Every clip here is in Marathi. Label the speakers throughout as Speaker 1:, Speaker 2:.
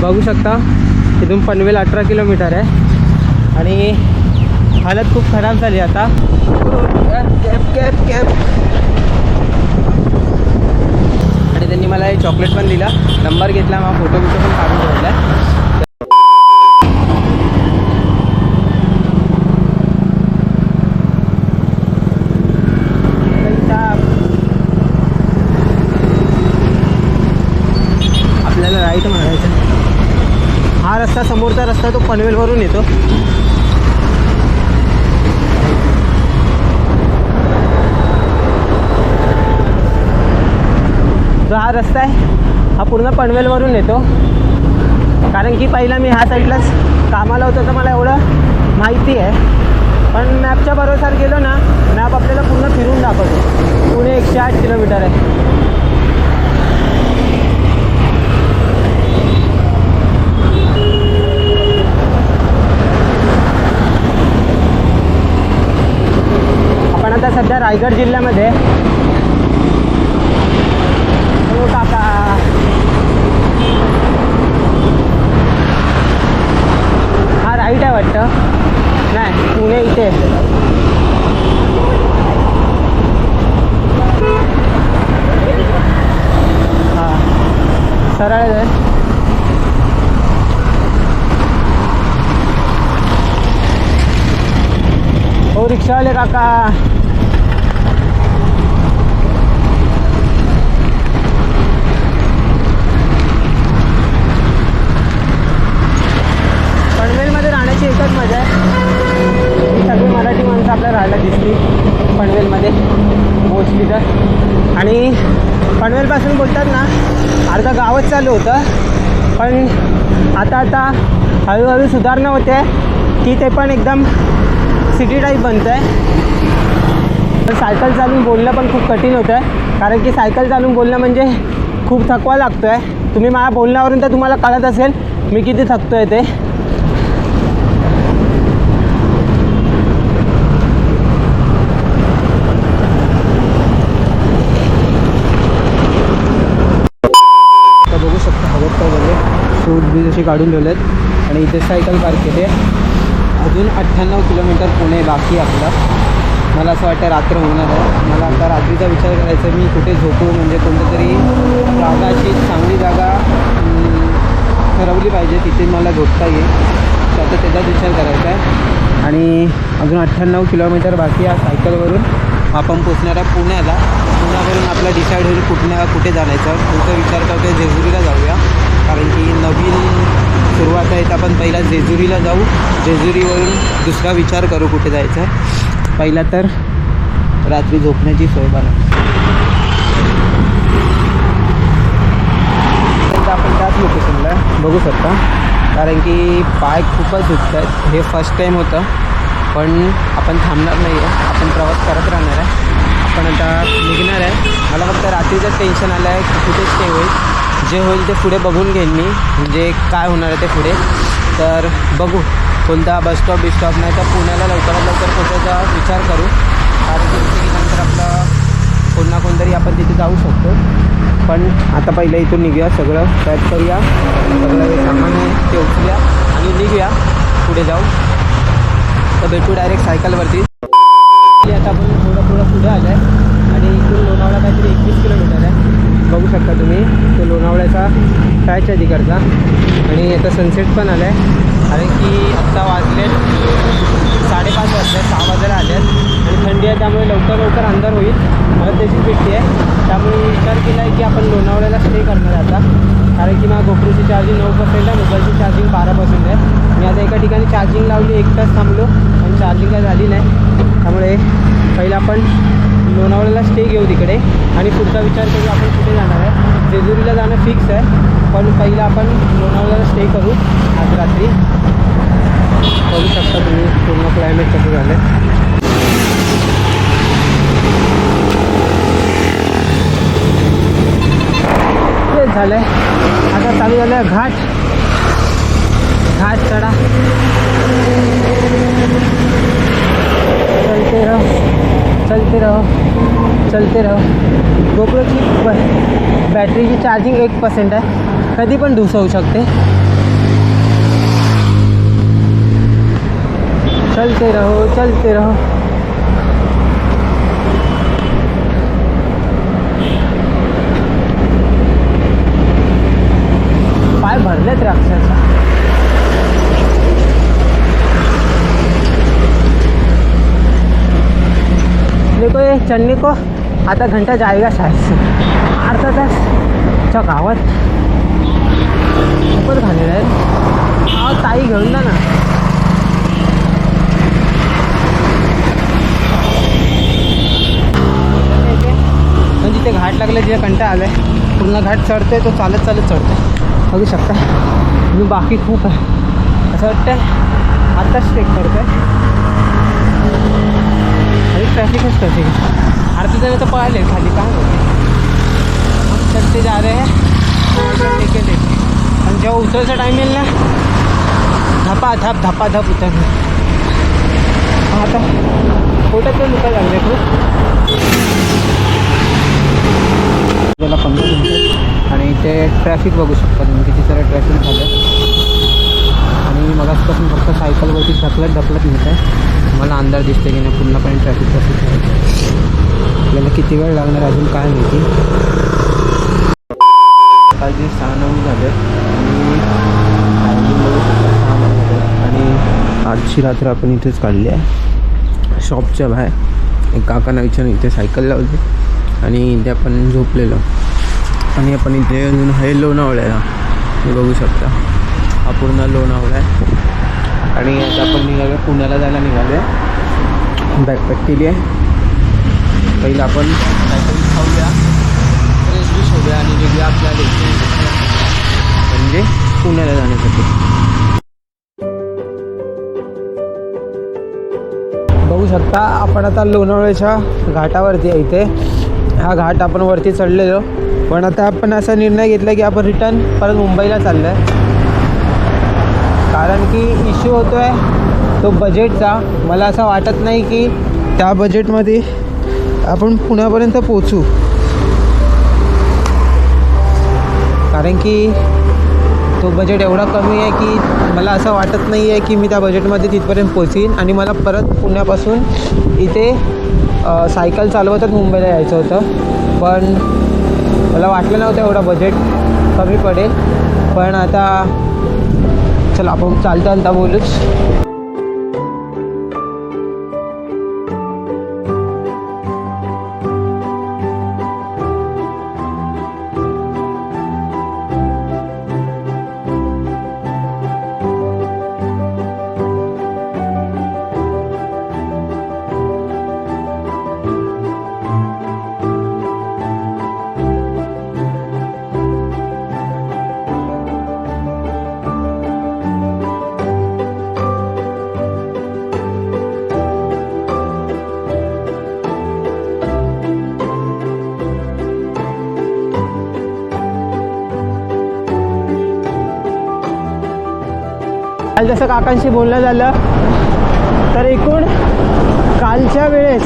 Speaker 1: बघू शकता इथून पनवेल अठरा किलोमीटर आहे. आणि हालत खूप खराब झाली आता. कॅप कॅप कॅप आणि त्यांनी मला हे चॉकलेट पण दिला. नंबर घेतला मग फोटो बिटो पण काढून ठेवला आपल्याला राईट मारायचं हा रस्ता समोरचा रस्ता तो पनवेलवरून येतो. जो हा रस्ता आहे हा पूर्ण पनवेलवरून येतो. कारण की पहिला मी ह्या साईडलाच कामाला होतो तर मला एवढं माहिती आहे. पण मॅपच्या भरोसावर गेलो ना मॅप आपल्याला पूर्ण फिरून दाखवतो. पुणे एकशे आठ किलोमीटर आहे. आता सध्या रायगड जिल्ह्यामध्ये. हो काका. हा राईट आहे वाटतं. नाही पुणे इथे. सरळ आहे. हो रिक्षावाले काका पनवेलमध्ये राहण्याची एकच मजा आहे ही सगळी मराठी माणसं आपल्याला राहायला दिसली पनवेलमध्ये मोस्टली तर आणि पनवेलपासून बोलतात ना अर्धा गावच चालू होतं पण आता आता हळूहळू सुधारणा होते. की ते पण एकदम सिटी टाईप बनतं आहे सायकल चालून बोलणं पण खूप कठीण होतं आहे कारण की सायकल चालून बोलणं म्हणजे खूप थकवा लागतो आहे तुम्ही माझ्या बोलण्यावरून तर तुम्हाला कळत असेल मी किती थकतो आहे ते बघू शकता हवं काय झाले फ्रूट बीज असे काढून ठेवलेत. आणि इथे सायकल पार्क केले अजून अठ्ठ्याण्णव किलोमीटर पुणे बाकी आपलं. मला असं वाटतं रात्र होणार आहे. मला आता रात्रीचा विचार करायचा मी कुठे झोपू? म्हणजे कोणतं तरी जागा अशी चांगली जागा ठरवली पाहिजे तिथे मला झोपता येईल. तर आता त्याचाच विचार करायचा आहे. आणि अजून अठ्ठ्याण्णव किलोमीटर बाकी आहे सायकलवरून. आपण पोचणार आहे पुण्याला. पुण्यावरून आपला डिसाईड होईल कुठल्या कुठे जाण्याचं. तुमचा विचार करतो जेजुरीला जाऊया. कारण की नवीन सुरुवात आहे तर आपण पहिला जेजुरीला जाऊ. जेजुरीवरून दुसरा विचार करू कुठे जायचं आहे पहिला तर रात्री झोपण्याची सोय बनव आपण त्याच लोकेशनला आहे, बघू शकता. कारण की पाय खूपच दुखत आहेत हे फर्स्ट टाईम होतं. पण आपण थांबणार नाही आहे आपण प्रवास करत राहणार आहे. आपण आता निघणार आहे. मला फक्त रात्रीचं टेन्शन आलं आहे की कुठे स्टे होईल जे होईल ते पुढे बघून घेईन मी. म्हणजे काय होणार आहे ते पुढे. तर बघू कोणता बस स्टॉप बिस्टॉप नाही तर पुण्याला लवकरात लवकर पोचायचा विचार करू. कारण की नंतर आपलं कोण ना कोणतरी आपण तिथे जाऊ शकतो. पण आता पहिलं इथून निघूया सगळं. पॅक करूया. सगळं सामान आहे ते उचलूया आणि निघूया. पुढे जाऊ. तर भेटू डायरेक्ट सायकलवरती आता आपण थोडं थोडं पुढे आलं आहे आणि इथून लोणावळा काहीतरी एकवीस किलोमीटर आहे. बघू शकता तुम्ही तो लोणावळ्याचा टायच्या तिकडचा. आणि आता सनसेट पण आला आहे कारण की आत्ता वाजले साडेपाच वाजले सहा वाजायला आले आहेत आणि थंडी आहे त्यामुळे लवकर लवकर अंधार होईल. मला त्याची भेटते आहे. त्यामुळे विचार केला आहे की आपण लोणावळ्याला स्टे करणार आहे आता. कारण की माझ्या गोपरूची चार्जिंग नऊ पर्सेंट आहे मोबाईलची चार्जिंग बारा पर्सेंट आहे. मी आता एका ठिकाणी चार्जिंग लावली एक तास थांबलो. पण चार्जिंग काय झाली नाही. त्यामुळे पहिला आपण लोणावळ्याला स्टे घेऊ तिकडे. आणि पुढचा विचार करू आपण कुठे जाणार आहे. जेजुरीला जाणं फिक्स आहे. पण पहिलं आपण लोणावळ्याला स्टे करू. आज रात्री. करू शकता तुम्ही पूर्ण क्लायमेट कसं झालं तेच झालं आहे आता चालू झालं आहे घाट. घाट चढा. चलते चलते रहो चलते रहो। रोको की बैटरी की चार्जिंग एक पर्सेंट है। कभी पण दिवस शकते। चलते रहो चलते रहो। देखो चलने को आधा घंटा जाएगा शायद से। अर्धा तास चकावत गावात। खूपच घालेलं आहे हा ताई घेऊन जा ना। म्हणजे ते घाट लागले जे कंटा आलाय पूर्ण घाट चढते तो चालत चालत चढते बघू शकता. मी बाकी खूप आहे. असं वाटतं आत्ताच चेक करतोय. ट्रॅफिकच ट्रॅफिक अर्धे जण तर पळाले खाली काय होते हम चलते जा रहे हैं. लेके लेके आणि जेव्हा उतरायचा टाईम येईल ना धपा धप धपा धप उतरणार. आता पोटात पण दुखायला लागले खूप. त्याला पंधरा मिनिटं आणि इथे ट्रॅफिक बघू शकता तुम्ही किती सारं ट्रॅफिक झालं आणि मगाचपासून फक्त सायकलवरती ढकलत ढकलत मिळत आहे. मला अंदाज दिसते की नाही पूर्णपणे ट्रॅफिक कसं आहे. आपल्याला किती वेळ लागणार अजून काय माहिती? सकाळचे सहा नऊ झाले आणि आणि आजची रात्र आपण इथेच काढली आहे. शॉपच्या बाहेर. एक काकांना विचारून इथे सायकल लावली आणि इथे आपण झोपलेलो. आणि आपण इथे अजून हे लोणावळ्याला बघू शकता. हा पूर्ण लोणावळा आहे. आणि आता आपण निघालो पुण्याला जायला निघालो आहे. बॅकपॅक केली आहे. पहिलं आपण काहीतरी खाऊया. फ्रेश आणि निघूया आपल्या म्हणजे पुण्याला जाण्यासाठी. बघू शकता आपण आता लोणावळ्याच्या घाटावरती आहे इथे. हा घाट आपण वरती चढलेलो. पण आता आपण असा निर्णय घेतला की आपण रिटर्न परत मुंबईला चाललो आहे कारण की इश्यू होतो आहे तो बजेटचा मला असं वाटत नाही की त्या बजेटमध्ये आपण पुण्यापर्यंत पोचू कारण की तो बजेट एवढा कमी आहे की मला असं वाटत नाही आहे की मी त्या बजेटमध्ये तिथपर्यंत पोचीन आणि मला परत पुण्यापासून इथे सायकल चालवतच मुंबईला यायचं होतं. पण मला वाटलं नव्हतं एवढा बजेट कमी पडेल. पण आता चला आपण चालता चालता बोलूच. काकांशी बोलणं झालं. तर एकूण कालच्या वेळेस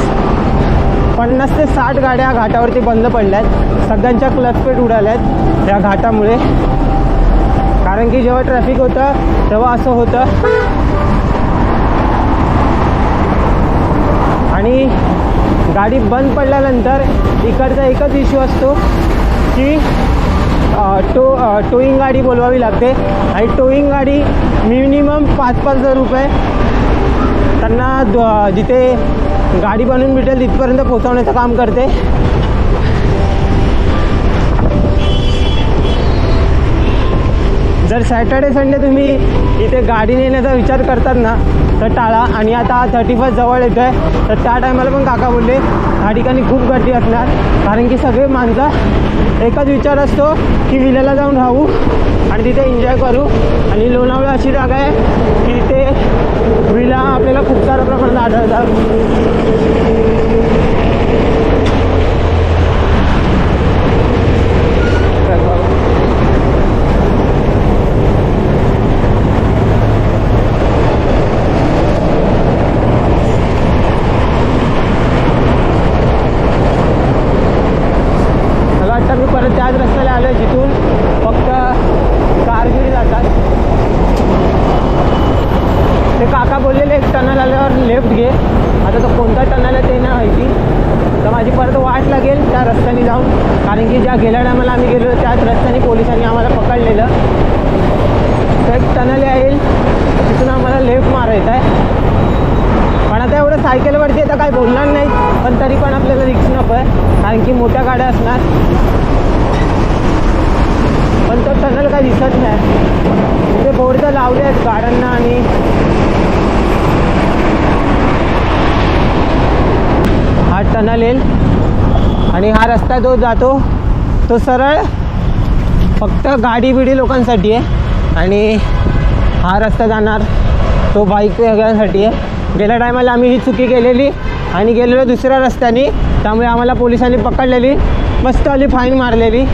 Speaker 1: पन्नास ते साठ गाड्या घाटावरती बंद पडल्या आहेत सगळ्यांच्या क्लचपेट उडाल्यात या घाटामुळे. कारण की जेव्हा ट्रॅफिक होतं तेव्हा असं होतं. आणि गाडी बंद पडल्यानंतर इकडचा एकच इश्यू असतो की टो टोईंग गाडी बोलवावी लागते. आणि टोईंग गाडी मिनिमम पाच पाच हजार रुपये. त्यांना द- जिथे गाडी बनवून भेटेल तिथपर्यंत पोहोचवण्याचं काम करते. जर सॅटर्डे संडे तुम्ही इथे गाडी नेण्याचा विचार करतात ना तर टाळा. आणि आता थर्टी फर्स्ट जवळ येतो आहे तर त्या टायमाला पण काका बोलले ह्या ठिकाणी खूप गर्दी असणार. कारण की सगळे माणसं एकच विचार असतो की विल्याला जाऊन राहू आणि तिथे एन्जॉय करू. आणि लोणावळा अशी जागा आहे की तिथे विला आपल्याला खूप साऱ्या प्रमाणात आढळतात मला वाटतं मी परत त्याच रस्त्याला आलो आहे जिथून फक्त कारगिरी जातात ते काका बोललेले एक टनल आल्यावर लेफ्ट घे आता तो कोणता टनल आहे ते नाही माहिती तर माझी परत वाट लागेल त्या रस्त्याने जाऊन कारण की ज्या गेल्या टायमाला आम्ही गेलो त्याच रस्त्याने पोलिसांनी आम्हाला पकडलेलं तर एक टनल येईल तिथून आम्हाला लेफ्ट मारायचं आहे पण आता एवढं सायकलवरती आता काही बोलणार नाही पण तरी पण आपल्याला रिक्स नको आहे कारण की मोठ्या गाड्या असणार. पण तो टनल काही दिसत नाही. ते बोर्ड तर लावले आहेत गाड्यांना आणि हा टनल येईल. आणि हा रस्ता जो जातो तो सरळ फक्त गाडी बिडी लोकांसाठी आहे. आणि हा रस्ता जाणार तो बाईक वगैरेसाठी आहे. गेल्या टायमाला आम्ही ही चुकी केलेली. आणि गेलेलो दुसऱ्या रस्त्याने. त्यामुळे आम्हाला पोलिसांनी पकडलेली. मस्त आली फाईन मारलेली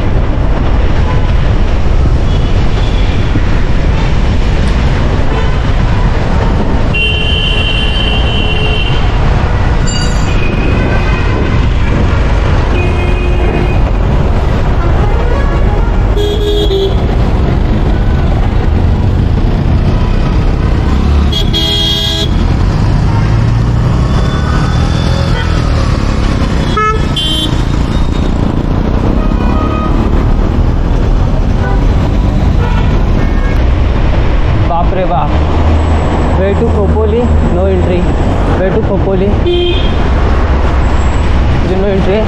Speaker 1: बाप रे बाप way to Khopoli no entry way to Khopoli no entry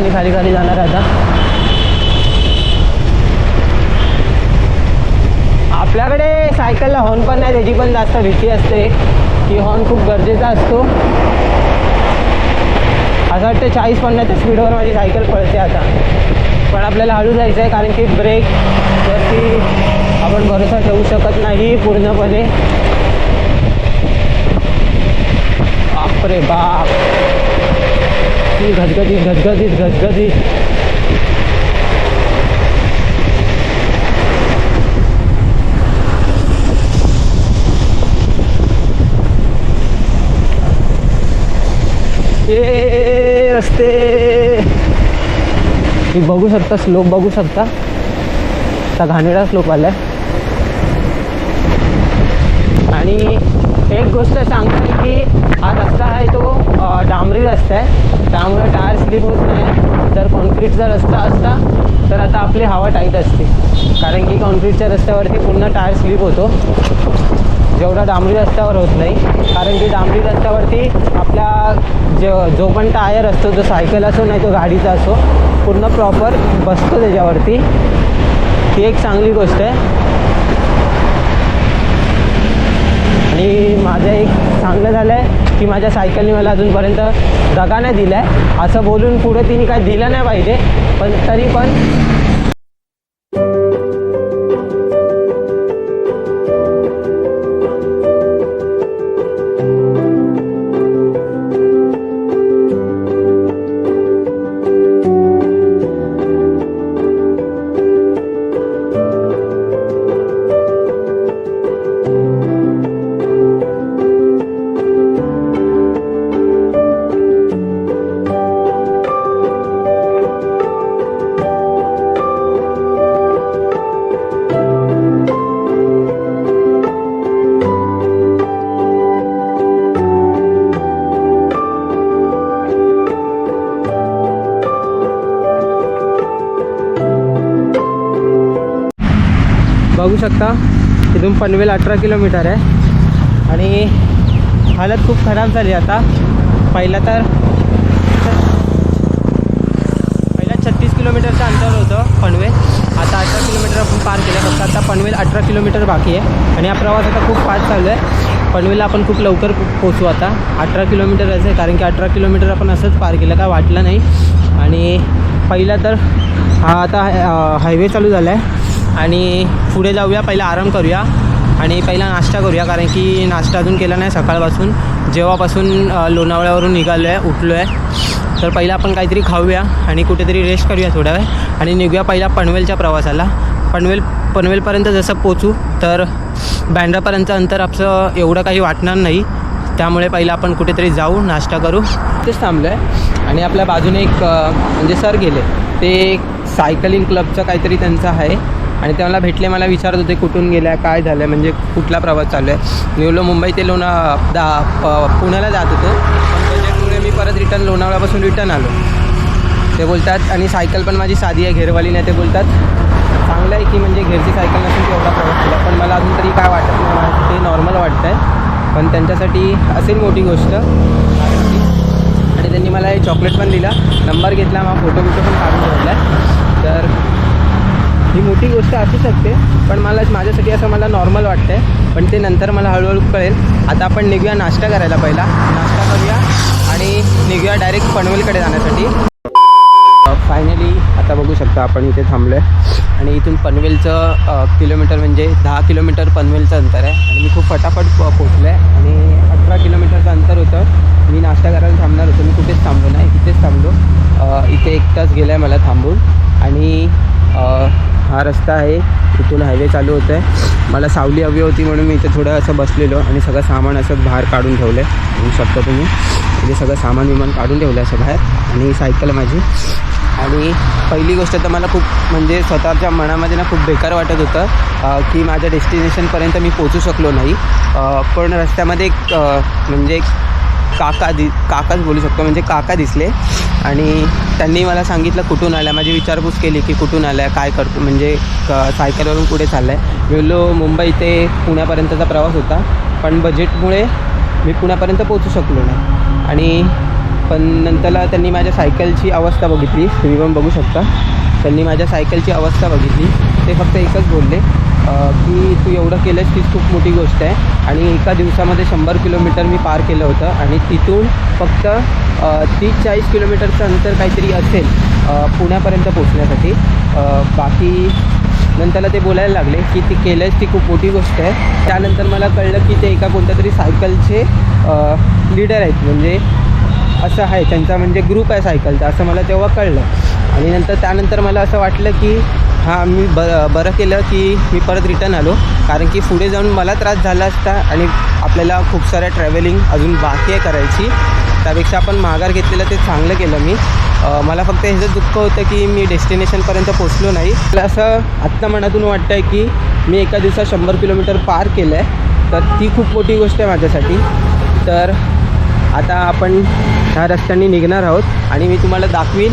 Speaker 1: आणि खाली खाली जाणार आहे आता. आपल्याकडे सायकलला हॉर्न पण नाही त्याची पण जास्त भीती असते. की हॉर्न खूप गरजेचा असतो. असं वाटतं चाळीस पन्नासच्या स्पीडवर माझी सायकल पळते आता. पण आपल्याला हळू जायचं आहे कारण की ब्रेक वरती आपण भरोसा ठेवू शकत नाही पूर्णपणे. बापरे बाप. ती घटघटीत घटघटीत घटघटीत ए रस्ते. तुम्ही बघू शकता स्लोप बघू शकता. आता घाणेरडा स्लोप आलाय. आणि एक गोष्ट सांगतो की हा रस्ता आहे तो डांबरी रस्ता आहे. त्यामुळे टायर स्लिप होत नाही. जर कॉन्क्रीटचा रस्ता असता तर आता आपली हवा टाईट असते. कारण की कॉन्क्रीटच्या रस्त्यावरती पूर्ण टायर स्लिप होतो. जेवढा डांबरी रस्त्यावर होत नाही. कारण की डांबरी रस्त्यावरती आपला ज जो पण टायर असतो जो सायकल असो नाही तो गाडीचा असो पूर्ण प्रॉपर बसतो त्याच्यावरती. ती एक चांगली गोष्ट आहे. आणि माझं एक चांगलं झालं आहे की माझ्या सायकलने मला अजूनपर्यंत दगा नाही दिला आहे असं बोलून पुढे तिने काय दिलं नाही पाहिजे. पण तरी पण शकता. इथून पनवेल अठरा किलोमीटर आहे. आणि हालत खूप खराब झाली आता. पहिला तर पहिला छत्तीस किलोमीटरचं अंतर होतं पनवेल. आता अठरा किलोमीटर आपण पार केलं. फक्त आता पनवेल अठरा किलोमीटर बाकी आहे. आणि हा प्रवास आता खूप फास्ट चालू आहे. पनवेलला आपण खूप लवकर पोचू आता. अठरा किलोमीटर आहे. कारण की अठरा किलोमीटर आपण असंच पार केलं काय वाटलं नाही. आणि पहिला तर हा आता हायवे चालू झाला आहे. आणि पुढे जाऊया पहिला आराम करूया आणि पहिला नाश्ता करूया कारण की नाश्ता अजून केला नाही सकाळपासून. जेव्हापासून लोणावळ्यावरून निघालो आहे उठलो आहे तर पहिला आपण काहीतरी खाऊया आणि कुठेतरी रेस्ट करूया थोड्या वेळ आणि निघूया पहिला पनवेलच्या प्रवासाला. पनवेल पनवेलपर्यंत जसं पोचू तर बँड्रापर्यंत अंतर आपलं एवढं काही वाटणार नाही. त्यामुळे पहिला आपण कुठेतरी जाऊ नाश्ता करू. तेच थांबलो आहे आणि आपल्या बाजूने एक म्हणजे सर गेले. ते एक सायकलिंग क्लबचं काहीतरी त्यांचं आहे. आणि ते मला भेटले मला विचारत होते कुठून गेल्या काय झालं म्हणजे कुठला प्रवास चालू आहे. मी बोललो मुंबई ते लोणा दा प- पुण्याला जात होतो. पण मी परत रिटर्न लोणावळ्यापासून रिटर्न आलो. ते बोलतात आणि सायकल पण माझी साधी आहे घेरवाली नाही ते बोलतात. चांगलं आहे की म्हणजे घेरची सायकल नसून की एवढा प्रवास केला पण मला अजून तरी काय वाटत नाही मला ते नॉर्मल वाटतं आहे पण त्यांच्यासाठी असेल मोठी गोष्ट. आणि त्यांनी मला हे चॉकलेट पण दिला नंबर घेतला मग फोटो बिटो पण काढून ठेवला तर ही मोठी गोष्ट असू शकते पण मला माझ्यासाठी असं मला नॉर्मल वाटतं आहे पण ते नंतर मला हळूहळू कळेल. आता आपण निघूया नाश्ता करायला पहिला. नाश्ता करूया आणि निघूया डायरेक्ट पनवेलकडे जाण्यासाठी. फायनली आता बघू शकता आपण इथे थांबलो आहे आणि इथून पनवेलचं किलोमीटर म्हणजे दहा किलोमीटर पनवेलचं अंतर आहे. आणि मी खूप फटाफट पोचलो आहे आणि अठरा किलोमीटरचं अंतर होतं. मी नाश्ता करायला थांबणार होतो. मी कुठेच थांबलो नाही. इथेच थांबलो. इथे एक तास गेला आहे मला थांबून. आणि हा रस्ता आहे इथून हायवे चालू होतं आहे मला सावली हवी होती म्हणून मी इथे थोडं असं बसलेलो आणि सगळं सामान असं बाहेर काढून ठेवलं आहे होऊ शकता तुम्ही. म्हणजे सगळं सामान विमान काढून ठेवलं असं बाहेर. आणि सायकल माझी. आणि पहिली गोष्ट तर मला खूप म्हणजे स्वतःच्या मनामध्ये ना खूप बेकार वाटत होतं की माझ्या डेस्टिनेशनपर्यंत मी पोचू शकलो नाही. पण रस्त्यामध्ये एक म्हणजे एक काका दि काकाच बोलू शकतो म्हणजे काका दिसले. आणि त्यांनी मला सांगितलं कुठून आलं माझी विचारपूस केली की कुठून आल्या? काय करतो? म्हणजे क सायकलवरून कुठे चाललं आहे वेलो बोललो मुंबई ते पुण्यापर्यंतचा प्रवास होता. पण बजेटमुळे मी पुण्यापर्यंत पोचू शकलो नाही. आणि पण नंतरला त्यांनी माझ्या सायकलची अवस्था बघितली. तुम्ही पण बघू शकता. त्यांनी माझ्या सायकलची अवस्था बघितली. ते फक्त एकच बोलले की तू एवढं केलंस तीच खूप मोठी गोष्ट आहे. आणि एका दिवसामध्ये शंभर किलोमीटर मी पार केलं होतं. आणि तिथून फक्त तीस चाळीस किलोमीटरचं अंतर काहीतरी असेल पुण्यापर्यंत पोचण्यासाठी बाकी नंतरला ते बोलायला लागले की ती केलंच ती खूप मोठी गोष्ट आहे. त्यानंतर मला कळलं की ते एका कोणत्या तरी सायकलचे लीडर आहेत. म्हणजे असं आहे. त्यांचा म्हणजे ग्रुप आहे सायकलचा असं मला तेव्हा कळलं. आणि नंतर त्यानंतर मला असं वाटलं की हां मी ब बरं केलं की मी परत रिटर्न आलो. कारण की पुढे जाऊन मला त्रास झाला असता आणि आपल्याला खूप साऱ्या ट्रॅव्हलिंग अजून बाकी आहे करायची. त्यापेक्षा आपण माघार घेतलेलं ते चांगलं केलं मी. मला फक्त ह्याचं दुःख होतं की मी डेस्टिनेशनपर्यंत पोचलो नाही. मला असं आत्ता मनातून वाटतं आहे की मी एका दिवसात शंभर किलोमीटर पार केलं आहे तर ती खूप मोठी गोष्ट आहे माझ्यासाठी. तर आता आपण ह्या रस्त्याने निघणार आहोत आणि मी तुम्हाला दाखवीन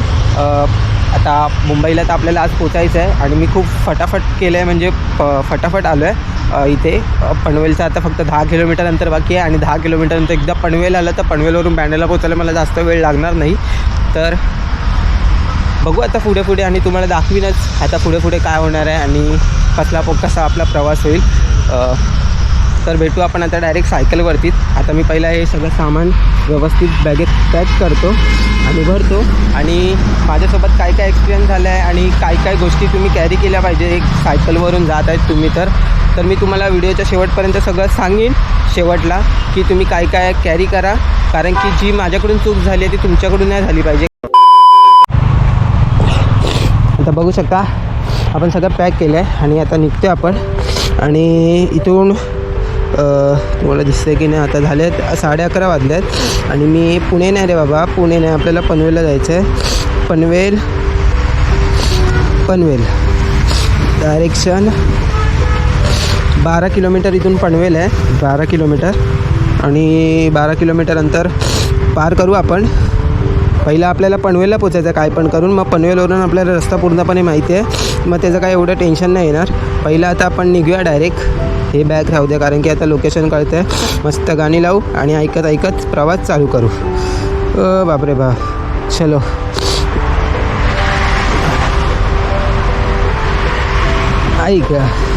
Speaker 1: आता मुंबईला तर आपल्याला आज पोचायचं आहे आणि मी खूप फटाफट केलं आहे म्हणजे प फटाफट आलो आहे इथे पनवेलचं आता फक्त दहा किलोमीटर अंतर बाकी आहे आणि दहा किलोमीटर एकदा पनवेल आलं तर पनवेलवरून बँडेला पोचायला मला जास्त वेळ लागणार नाही. तर बघू आता पुढे पुढे आणि तुम्हाला दाखवीनच आता पुढे पुढे काय होणार आहे आणि कसला कसा आपला प्रवास होईल. तर भेटू. आपण आता डायरेक्ट सायकलवरतीच आता मी पहिला हे सगळं सामान व्यवस्थित बॅगेत पॅक करतो आणि भरतो. आणि माझ्यासोबत काय काय एक्सपिरियन्स झाला आहे आणि काय काय गोष्टी तुम्ही कॅरी केल्या पाहिजे एक सायकलवरून जात आहेत तुम्ही तर. तर मी तुम्हाला व्हिडिओच्या शेवटपर्यंत सगळं सांगेन शेवटला की तुम्ही काय काय कॅरी करा. कारण की जी माझ्याकडून चूक झाली आहे ती तुमच्याकडून नाही झाली पाहिजे. आता बघू शकता आपण सगळं पॅक केलं आहे आणि आता निघतो आपण. आणि इथून तुम्हाला दिसतंय की नाही आता झाले आहेत साडे अकरा वाजले आहेत आणि मी पुणे नाही रे बाबा पुणे नाही आपल्याला पनवेलला जायचं आहे पनवेल पनवेल. डायरेक्शन बारा किलोमीटर इथून पनवेल आहे. बारा किलोमीटर. आणि बारा किलोमीटर अंतर पार करू आपण. पहिलं आपल्याला पनवेलला पोचायचं काय पण करून. मग पनवेलवरून आपल्याला रस्ता पूर्णपणे माहिती आहे. मग त्याचं काय एवढं टेन्शन नाही येणार. पहिलं आता आपण निघूया डायरेक्ट हे बॅग राहू द्या कारण की आता लोकेशन कळतं आहे मस्त गाणी लावू आणि ऐकत ऐकत प्रवास चालू करू. ओ बापरे बा. चलो. ऐक.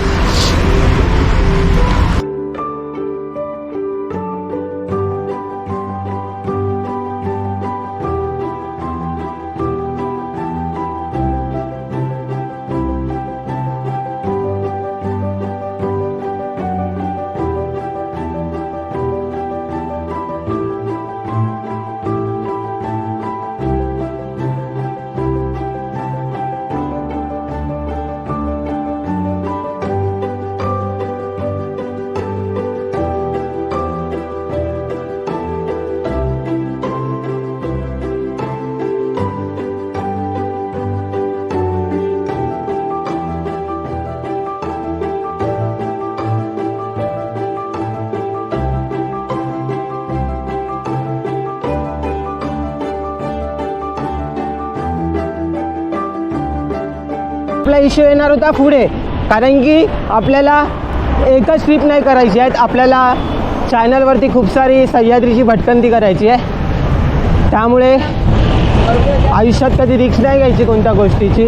Speaker 2: आपला इश्यू येणार होता पुढे. कारण की आपल्याला एकच ट्रिप नाही करायची आहेत आपल्याला चॅनलवरती खूप सारी सह्याद्रीची भटकंती करायची आहे. त्यामुळे आयुष्यात कधी रिक्स नाही घ्यायची कोणत्या गोष्टीची.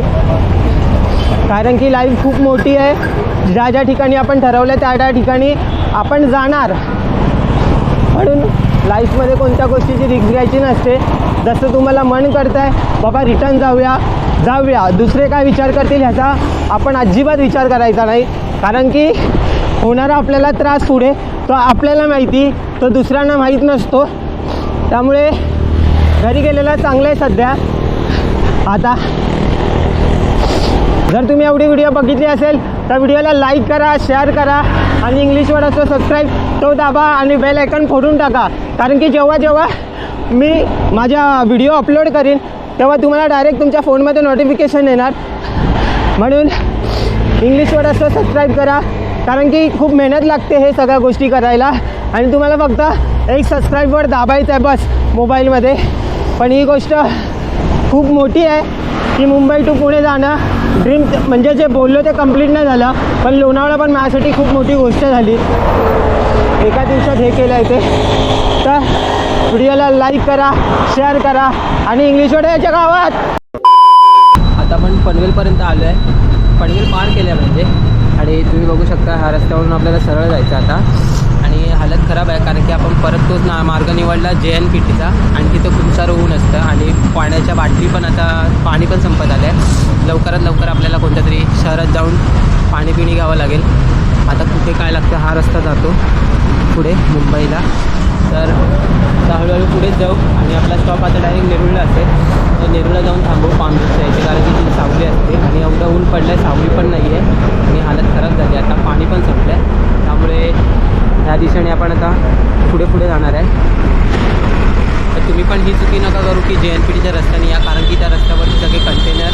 Speaker 2: कारण की लाईफ खूप मोठी आहे. ज्या ज्या ठिकाणी आपण ठरवलं त्या त्या ठिकाणी आपण जाणार. म्हणून लाईफमध्ये कोणत्या गोष्टीची रिक्स घ्यायची नसते. जसं तुम्हाला मन करतं आहे बाबा रिटर्न जाऊया. जाऊया. दुसरे काय विचार करतील ह्याचा आपण अजिबात विचार करायचा नाही. कारण की होणारा आपल्याला त्रास पुढे तो आपल्याला माहिती तो दुसऱ्यांना माहीत नसतो. त्यामुळे घरी गेलेला चांगलं आहे सध्या. आता जर तुम्ही एवढी व्हिडिओ बघितली असेल तर व्हिडिओला लाईक करा शेअर करा आणि इंग्लिशवर असतो सबस्क्राईब तो दाबा आणि बेल आयकन फोडून टाका. कारण की जेव्हा जेव्हा मी माझ्या व्हिडिओ अपलोड करीन तेव्हा तुम्हाला डायरेक्ट तुमच्या फोनमध्ये नोटिफिकेशन येणार. म्हणून इंग्लिशवर असं सबस्क्राईब करा. कारण की खूप मेहनत लागते हे सगळ्या गोष्टी करायला. आणि तुम्हाला फक्त एक सबस्क्राईबवर दाबायचं आहे बस मोबाईलमध्ये पण ही गोष्ट खूप मोठी आहे की मुंबई टू पुणे जाणं ड्रीम म्हणजे जे बोललो ते कंप्लीट नाही झालं. पण लोणावळा पण माझ्यासाठी खूप मोठी गोष्ट झाली. एका दिवसात हे केलं आहे ते. तर व्हिडिओला लाईक करा शेअर करा आणि इंग्लिश याच्या गावात.
Speaker 1: आता आपण पनवेलपर्यंत आलो आहे पनवेल पार केलं आहे म्हणजे. आणि तुम्ही बघू शकता ह्या रस्त्यावरून आपल्याला सरळ जायचं आता. आणि हालत खराब आहे कारण की आपण परत तोच ना मार्ग निवडला जे एन पी टीचा आणि तिथं खूप सारं ऊन असतं आणि पाण्याच्या बाटली पण आता पाणी पण संपत आलं आहे लवकरात लवकर आपल्याला कोणत्या तरी शहरात जाऊन पाणी पिणी घ्यावं लागेल. आता कुठे काय लागतं हा रस्ता जातो. पुढे मुंबईला. तर आता हळूहळू पुढेच जाऊ आणि आपला स्टॉप आता डायरेक्ट नेरूळला असेल. तर नेरूळला जाऊन थांबू पाम बीचच्या इथे. कारण की तिथे सावली असते आणि एवढं ऊन पडलं आहे सावली पण नाही आहे आणि हालत खराब झाली. आता पाणी पण संपलं आहे त्यामुळे ह्या दिशेने आपण आता पुढे पुढे जाणार आहे. तर तुम्ही पण ही चुकी नका करू की जे एन पी टीच्या रस्त्याने या. कारण की त्या रस्त्यावरती सगळे कंटेनर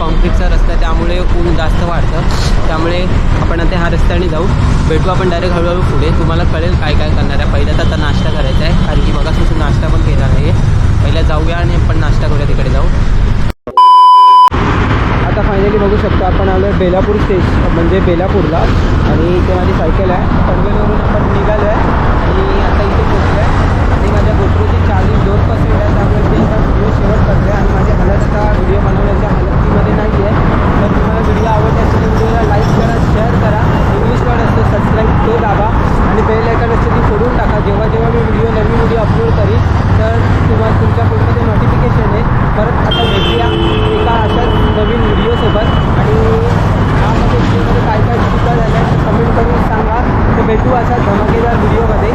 Speaker 1: कॉन्क्रीटचा रस्ता आहे, त्यामुळे ऊन जास्त वाढतं. त्यामुळे आपण आता ह्या रस्त्याने जाऊ. भेटू आपण डायरेक्ट हळूहळू पुढे. तुम्हाला कळेल काय काय करणार आहे. पहिलं तर आता नाश्ता करायचा आहे. कारण की बघा नाश्ता पण केला नाही आहे. पहिल्या जाऊया आणि आपण नाश्ता करूया तिकडे जाऊ. आता फायनली बघू शकतो आपण आलो आहे बेलापूर स्टेशन म्हणजे बेलापूरला. आणि इथे माझी सायकल आहे. पनवेलवरून आपण तो दाबा आणि बेल आयकॉन असते ती सोडून टाका. जेव्हा जेव्हा मी व्हिडिओ नवीन व्हिडिओ अपलोड करीन तर तुम्हाला तुमच्या फोनमध्ये नोटिफिकेशन येईल. परत आता भेटूया एका अशाच नवीन व्हिडिओसोबत आणि यामध्ये व्हिडिओमध्ये काय काय चुका झाल्या कमेंट करून सांगा. तर भेटू अशा धमाकेदार व्हिडिओमध्ये